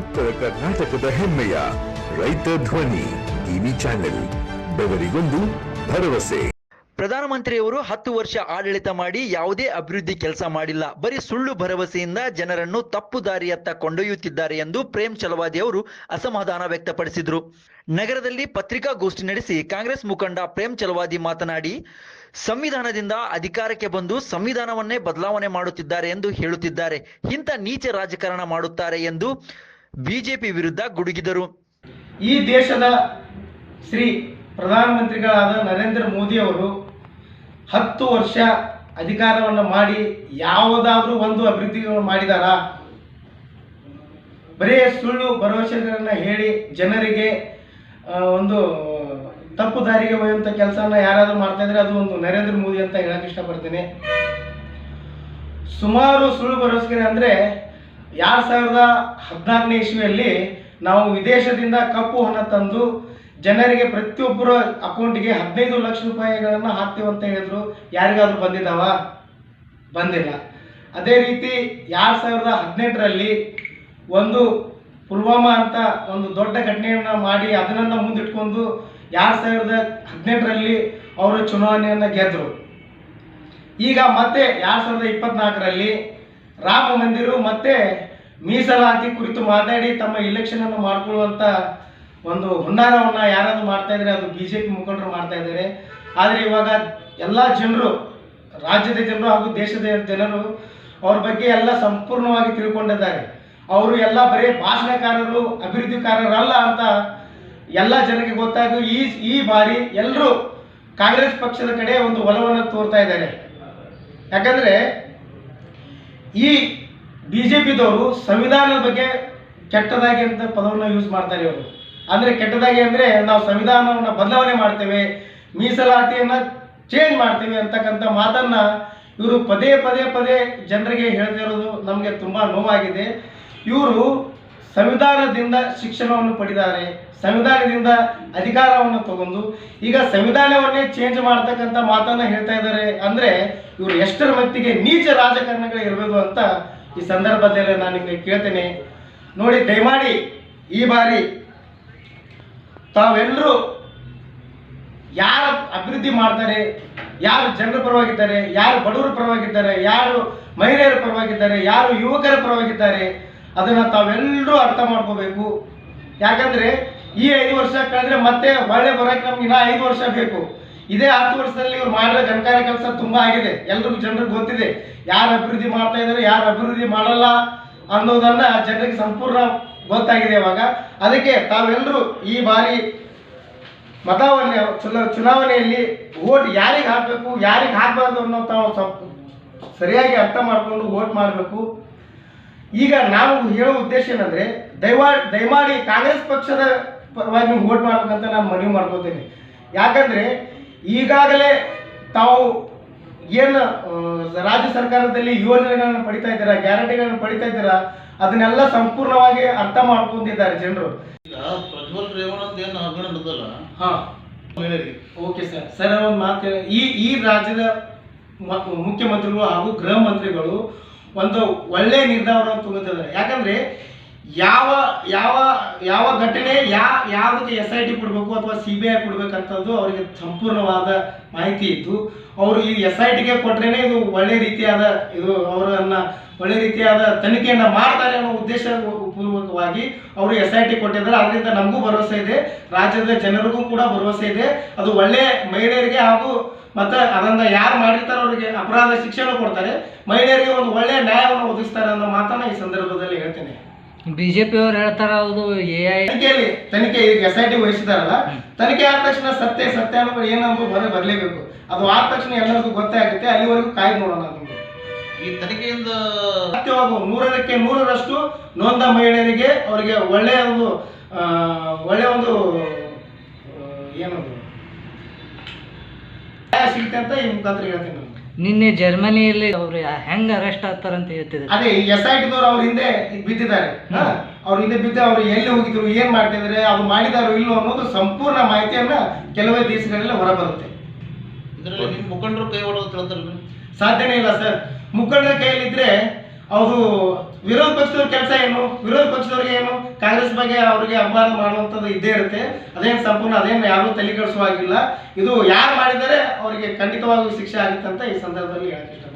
ಉತ್ತರ ಕರ್ನಾಟಕದ ಹೆಮ್ಮೆಯ ರೈತ ಧ್ವನಿ ಟಿವಿ ಚಾನೆಲ್, ಬೆವರಿಗೊಂದು ಭರವಸೆ. ಪ್ರಧಾನಮಂತ್ರಿಯವರು ಹತ್ತು ವರ್ಷ ಆಡಳಿತ ಮಾಡಿ ಯಾವುದೇ ಅಭಿವೃದ್ಧಿ ಕೆಲಸ ಮಾಡಿಲ್ಲ. ಬರೀ ಸುಳ್ಳು ಭರವಸೆಯಿಂದ ಜನರನ್ನು ತಪ್ಪು ದಾರಿಯತ್ತ ಕೊಂಡೊಯ್ಯುತ್ತಿದ್ದಾರೆ ಎಂದು ಪ್ರೇಮ್ ಚಲವಾದಿ ಅವರು ಅಸಮಾಧಾನ ವ್ಯಕ್ತಪಡಿಸಿದರು. ನಗರದಲ್ಲಿ ಪತ್ರಿಕಾಗೋಷ್ಠಿ ನಡೆಸಿ ಕಾಂಗ್ರೆಸ್ ಮುಖಂಡ ಪ್ರೇಮ್ ಚಲವಾದಿ ಮಾತನಾಡಿ, ಸಂವಿಧಾನದಿಂದ ಅಧಿಕಾರಕ್ಕೆ ಬಂದು ಸಂವಿಧಾನವನ್ನೇ ಬದಲಾವಣೆ ಮಾಡುತ್ತಿದ್ದಾರೆ ಎಂದು ಹೇಳುತ್ತಿದ್ದಾರೆ. ಇಂಥ ನೀಚ ರಾಜಕಾರಣ ಮಾಡುತ್ತಾರೆ ಎಂದು ಬಿಜೆಪಿ ವಿರುದ್ಧ ಗುಡುಗಿದರು. ಈ ದೇಶದ ಶ್ರೀ ಪ್ರಧಾನಮಂತ್ರಿಗಳಾದ ನರೇಂದ್ರ ಮೋದಿ ಅವರು ಹತ್ತು ವರ್ಷ ಅಧಿಕಾರವನ್ನು ಮಾಡಿ ಯಾವುದಾದ್ರೂ ಒಂದು ಅಭಿವೃದ್ಧಿಗಳನ್ನು ಮಾಡಿದಾರಾ? ಬರೀ ಸುಳ್ಳು ಭರವಸೆಗಳನ್ನು ಹೇಳಿ ಜನರಿಗೆ ಒಂದು ತಪ್ಪು ದಾರಿಗೆ ಒಯ್ಯುವಂಥ ಕೆಲಸನ ಯಾರಾದರೂ ಮಾಡ್ತಾ ಇದ್ರೆ ಅದು ಒಂದು ನರೇಂದ್ರ ಮೋದಿ ಅಂತ ಹೇಳಕ್ ಇಷ್ಟಪಡ್ತೀನಿ. ಸುಮಾರು ಸುಳ್ಳು ಭರವಸೆ ಅಂದರೆ ಎರಡು ಸಾವಿರದ ಹದಿನಾರನೇ ಇಸ್ವಿಯಲ್ಲಿ ನಾವು ವಿದೇಶದಿಂದ ಕಪ್ಪು ಹಣ ತಂದು ಜನರಿಗೆ ಪ್ರತಿಯೊಬ್ಬರ ಅಕೌಂಟಿಗೆ ಹದಿನೈದು ಲಕ್ಷ ರೂಪಾಯಿಗಳನ್ನು ಹಾಕ್ತೇವೆ ಅಂತ ಹೇಳಿದ್ರು, ಯಾರಿಗಾದ್ರೂ ಬಂದಿದ್ದಾವ ಬಂದಿಲ್ಲ. ಅದೇ ರೀತಿ ಎರಡು ಸಾವಿರದ ಹದಿನೆಂಟರಲ್ಲಿ ಒಂದು ಪುಲ್ವಾಮಾ ಅಂತ ಒಂದು ದೊಡ್ಡ ಘಟನೆಯನ್ನು ಮಾಡಿ ಅದನ್ನು ಮುಂದಿಟ್ಕೊಂಡು ಎರಡು ಸಾವಿರದ ಹದಿನೆಂಟರಲ್ಲಿ ಅವರು ಚುನಾವಣೆಯನ್ನು ಗೆದ್ದರು ಈಗ ಮತ್ತೆ ಎರಡು ಸಾವಿರದ ಇಪ್ಪತ್ನಾಲ್ಕರಲ್ಲಿ ರಾಮ ಮಂದಿರ ಮತ್ತೆ ಮೀಸಲಾತಿ ಕುರಿತು ಮಾತಾಡಿ ತಮ್ಮ ಇಲೆಕ್ಷನ್ ಅನ್ನು ಮಾಡಿಕೊಳ್ಳುವಂತ ಒಂದು ಹುನ್ನಾರವನ್ನ ಯಾರಾದ್ರೂ ಮಾಡ್ತಾ ಇದ್ರೆ ಅದು ಬಿಜೆಪಿ ಮುಖಂಡರು ಮಾಡ್ತಾ ಇದ್ದಾರೆ. ಆದರೆ ಇವಾಗ ಎಲ್ಲ ಜನರು, ರಾಜ್ಯದ ಜನರು ಹಾಗೂ ದೇಶದ ಜನರು ಅವ್ರ ಬಗ್ಗೆ ಎಲ್ಲ ಸಂಪೂರ್ಣವಾಗಿ ತಿಳ್ಕೊಂಡಿದ್ದಾರೆ. ಅವರು ಎಲ್ಲ ಬರೀ ಭಾಷಣಕಾರರು, ಅಭಿವೃದ್ಧಿಕಾರರಲ್ಲ ಅಂತ ಎಲ್ಲ ಜನರಿಗೆ ಗೊತ್ತಾಗಿ ಈ ಈ ಬಾರಿ ಎಲ್ಲರೂ ಕಾಂಗ್ರೆಸ್ ಪಕ್ಷದ ಕಡೆ ಒಂದು ಒಲವನ್ನು ತೋರ್ತಾ ಇದ್ದಾರೆ. ಯಾಕಂದ್ರೆ ಈ ಬಿ ಜೆ ಪಿದವರು ಸಂವಿಧಾನದ ಬಗ್ಗೆ ಕೆಟ್ಟದಾಗಿ ಅಂತ ಪದವನ್ನು ಯೂಸ್ ಮಾಡ್ತಾರೆ ಇವರು ಅಂದರೆ ಕೆಟ್ಟದಾಗಿ ಅಂದರೆ ನಾವು ಸಂವಿಧಾನವನ್ನು ಬದಲಾವಣೆ ಮಾಡ್ತೇವೆ, ಮೀಸಲಾತಿಯನ್ನು ಚೇಂಜ್ ಮಾಡ್ತೇವೆ ಅಂತಕ್ಕಂಥ ಮಾತನ್ನ ಇವರು ಪದೇ ಪದೇ ಪದೇ ಜನರಿಗೆ ಹೇಳ್ತಿರೋದು ನಮಗೆ ತುಂಬ ನೋವಾಗಿದೆ. ಇವರು ಸಂವಿಧಾನದಿಂದ ಶಿಕ್ಷಣವನ್ನು ಪಡೆದಾರೆ ಸಂವಿಧಾನದಿಂದ ಅಧಿಕಾರವನ್ನು ತಗೊಂಡು ಈಗ ಸಂವಿಧಾನವನ್ನೇ ಚೇಂಜ್ ಮಾಡ್ತಕ್ಕಂಥ ಮಾತನ್ನ ಹೇಳ್ತಾ ಇದ್ದಾರೆ. ಅಂದ್ರೆ ಇವರು ಎಷ್ಟರ ಮಟ್ಟಿಗೆ ನೀಚ ರಾಜಕಾರಣಗಳು ಇರಬೇಕು ಅಂತ ಈ ಸಂದರ್ಭದಲ್ಲಿ ನಾನು ನಿಮಗೆ ಕೇಳ್ತೇನೆ. ನೋಡಿ, ದಯಮಾಡಿ ಈ ಬಾರಿ ತಾವೆಲ್ಲರೂ ಯಾರು ಅಭಿವೃದ್ಧಿ ಮಾಡ್ತಾರೆ, ಯಾರು ಜನರ ಪರವಾಗಿದ್ದಾರೆ, ಯಾರು ಬಡವರ ಪರವಾಗಿದ್ದಾರೆ, ಯಾರು ಮಹಿಳೆಯರ ಪರವಾಗಿದ್ದಾರೆ, ಯಾರು ಯುವಕರ ಪರವಾಗಿದ್ದಾರೆ ಅದನ್ನು ತಾವೆಲ್ಲರೂ ಅರ್ಥ ಮಾಡ್ಕೋಬೇಕು. ಯಾಕಂದ್ರೆ ಈ ಐದು ವರ್ಷ ಕಳೆದ್ರೆ ಮತ್ತೆ ಒಳ್ಳೆ ಬರೋಕೆ ನಮ್ಗೆ ಇನ್ನೂ ಐದು ವರ್ಷ ಬೇಕು. ಇದೇ ಹತ್ತು ವರ್ಷದಲ್ಲಿ ಇವ್ರು ಮಾಡಿರೋ ಗಣಕಾರ ಕೆಲಸ ತುಂಬಾ ಆಗಿದೆ. ಎಲ್ರಿಗೂ ಜನರಿಗೆ ಗೊತ್ತಿದೆ. ಯಾರು ಅಭಿವೃದ್ಧಿ ಮಾಡ್ತಾ ಇದ್ದಾರೆ, ಯಾರು ಅಭಿವೃದ್ಧಿ ಮಾಡಲ್ಲ ಅನ್ನೋದನ್ನ ಜನರಿಗೆ ಸಂಪೂರ್ಣ ಗೊತ್ತಾಗಿದೆ ಇವಾಗ. ಅದಕ್ಕೆ ತಾವೆಲ್ಲರೂ ಈ ಬಾರಿ ಮತವನ್ನ ಚುನ- ಚುನಾವಣೆಯಲ್ಲಿ ಓಟ್ ಯಾರಿಗೆ ಹಾಕಬೇಕು, ಯಾರಿಗೆ ಹಾಕಬಾರ್ದು ಅನ್ನೋ ತಾವು ಸರಿಯಾಗಿ ಅರ್ಥ ಮಾಡಿಕೊಂಡು ಓಟ್ ಮಾಡಬೇಕು. ಈಗ ನಾವು ಹೇಳೋ ಉದ್ದೇಶ ಏನಂದ್ರೆ ದಯವಾ ದಯಮಾಡಿ ಕಾಂಗ್ರೆಸ್ ಪಕ್ಷದ ಪರವಾಗಿ ನೀವು ವೋಟ್ ಮಾಡ್ಬೇಕಂತ ನಾನು ಮನವಿ ಮಾಡ್ಕೋತೀನಿ. ಯಾಕಂದ್ರೆ ಈಗಾಗಲೇ ತಾವು ಏನು ರಾಜ್ಯ ಸರ್ಕಾರದಲ್ಲಿ ಯೋಜನೆಗಳನ್ನು ಪಡಿತಾ ಇದ್ದೀರಾ ಗ್ಯಾರಂಟಿಗಳನ್ನು ಪಡಿತಾ ಇದ್ದೀರಾ ಅದನ್ನೆಲ್ಲ ಸಂಪೂರ್ಣವಾಗಿ ಅರ್ಥ ಮಾಡ್ಕೊಂಡಿದ್ದಾರೆ ಜನರು. ಈಗ ಪ್ರಜ್ವಲ್ ರೇವಣ್ಣ ಅಂತ ಏನು ಹಗರಣ ನಡೆದಲ್ಲ ಹಾ. Okay sir. ಸರ್ ಒಂದು ಮಾತು. ಈ ಈ ರಾಜ್ಯದ ಮುಖ್ಯಮಂತ್ರಿಗಳು ಹಾಗೂ ಗೃಹ ಮಂತ್ರಿಗಳು ಒಂದು ಒಳ್ಳೆ ನಿರ್ಧಾರವನ್ನು ತುಂಬುತ್ತಿದ್ದಾರೆ ಯಾಕಂದ್ರೆ ಯಾವ ಯಾವ ಯಾವ ಘಟನೆ, ಯಾ ಯಾವುದಕ್ಕೆ ಎಸ್ ಐ ಟಿ ಕೊಡಬೇಕು ಅಥವಾ ಸಿ ಬಿ ಐ ಕೊಡಬೇಕಂಥದ್ದು ಅವರಿಗೆ ಸಂಪೂರ್ಣವಾದ ಮಾಹಿತಿ ಇತ್ತು. ಅವರು ಈ ಎಸ್ ಐ ಟಿಗೆ ಕೊಟ್ರೇನೆ ಇದು ಒಳ್ಳೆ ರೀತಿಯಾದ ಇದು ಅವರನ್ನು ಒಳ್ಳೆ ರೀತಿಯಾದ ತನಿಖೆಯನ್ನು ಮಾಡ್ತಾರೆ ಅನ್ನೋ ಉದ್ದೇಶ ಪೂರ್ವಕವಾಗಿ ಅವರು ಎಸ್ ಐ ಟಿ ಕೊಟ್ಟಿದ್ದಾರೆ. ಅದರಿಂದ ನಮಗೂ ಭರವಸೆ ಇದೆ. ರಾಜ್ಯದ ಜನರಿಗೂ ಕೂಡ ಭರವಸೆ ಇದೆ. ಅದು ಒಳ್ಳೆ ಮಹಿಳೆಯರಿಗೆ ಹಾಗೂ ಮತ್ತೆ ಅದನ್ನ ಯಾರು ಮಾಡಿರ್ತಾರೋ ಅವರಿಗೆ ಅಪರಾಧ ಶಿಕ್ಷೆನೂ ಕೊಡ್ತಾರೆ. ಮಹಿಳೆಯರಿಗೆ ಒಂದು ಒಳ್ಳೆಯ ನ್ಯಾಯವನ್ನು ಒದಗಿಸ್ತಾರೆ ಅನ್ನೋ ಮಾತನ್ನ ಈ ಸಂದರ್ಭದಲ್ಲಿ ಹೇಳ್ತೇನೆ. ಬಿಜೆಪಿ ಅವರು ಹೇಳ್ತಾರ ಅದು ಎಐ ಐ ತನಿಖೆಯಲ್ಲಿ ತನಿಖೆ ಈಗ ಎಸ್ ಐ ಟಿ ವಹಿಸಿದಾರಲ್ಲ ತನಿಖೆ ಆದ ತಕ್ಷಣ ಸತ್ಯ ಸತ್ಯ ಅನ್ನೋದು ಏನಂದ್ರು ಹೊರ ಬರಲೇಬೇಕು. ಅದು ಆದ ತಕ್ಷಣ ಎಲ್ಲರಿಗೂ ಗೊತ್ತೇ ಆಗುತ್ತೆ ಅಲ್ಲಿವರೆಗೂ ಕಾಯ್ದು ನೋಡೋಣ ಅಂತ ಈ ತನಿಖೆಯಿಂದ ಸತ್ಯವಾಗುವ ನೂರಕ್ಕೆ ನೂರರಷ್ಟು ನೊಂದ ಮಹಿಳೆಯರಿಗೆ ಅವರಿಗೆ ಒಳ್ಳೆಯ ಒಂದು ಆ, ಒಳ್ಳೆಯ ಒಂದು ಏನು ಸಿಗುತ್ತೆ ಅಂತ ಈ ಮುಖಾಂತರ ಹೇಳ್ತೀನಿ ನಾನು. ನಿನ್ನೆ ಜರ್ಮನಿಯಲ್ಲಿ ಅವ್ರು ಹೆಂಗ್ ಅರೆಸ್ಟ್ ಆಗ್ತಾರಂತ ಹೇಳ್ತಿದ್ರು ಅದೇ ಎಸ್ ಐ ಟಿದವ್ರು ಅವ್ರ ಹಿಂದೆ ಬಿದ್ದಿದ್ದಾರೆ. ಹಾ? ಅವ್ರ ಹಿಂದೆ ಬಿದ್ದು ಅವ್ರು ಎಲ್ಲಿ ಹೋಗಿದ್ರು ಏನ್ ಮಾಡ್ತಿದ್ರೆ ಅದು ಮಾಡಿದಾರೋ ಇಲ್ಲೋ ಅನ್ನೋದು ಸಂಪೂರ್ಣ ಮಾಹಿತಿಯನ್ನ ಕೆಲವೇ ದಿವಸಗಳಲ್ಲಿ ಹೊರಬರುತ್ತೆ. ಇದರಲ್ಲಿ ನಿಮ್ಮ ಮುಖಂಡರು ಕೈ ಹೊಡೆದು ಸಾಧ್ಯನೇ ಇಲ್ಲ ಸರ್. ಮುಖಂಡರ ಕೈಯಲ್ಲಿದ್ರೆ ಅದು ವಿರೋಧ ಪಕ್ಷದವ್ರ ಕೆಲಸ ಏನು? ವಿರೋಧ ಪಕ್ಷದವ್ರಿಗೆ ಏನು? ಕಾಂಗ್ರೆಸ್ ಬಗ್ಗೆ ಅವರಿಗೆ ಅಪವಾದ ಮಾಡುವಂಥದ್ದು ಇದ್ದೇ ಇರುತ್ತೆ. ಅದೇನು ಸಂಪೂರ್ಣ, ಅದೇನು ಯಾರು ತಲೆ ಕೆಡಿಸುವಾಗಿಲ್ಲ ಇದು ಯಾರು ಮಾಡಿದರೆ ಅವರಿಗೆ ಖಂಡಿತವಾಗಿಯೂ ಶಿಕ್ಷೆ ಆಗುತ್ತೆ ಅಂತ ಈ ಸಂದರ್ಭದಲ್ಲಿ ಹೇಳಕ್ಕೆ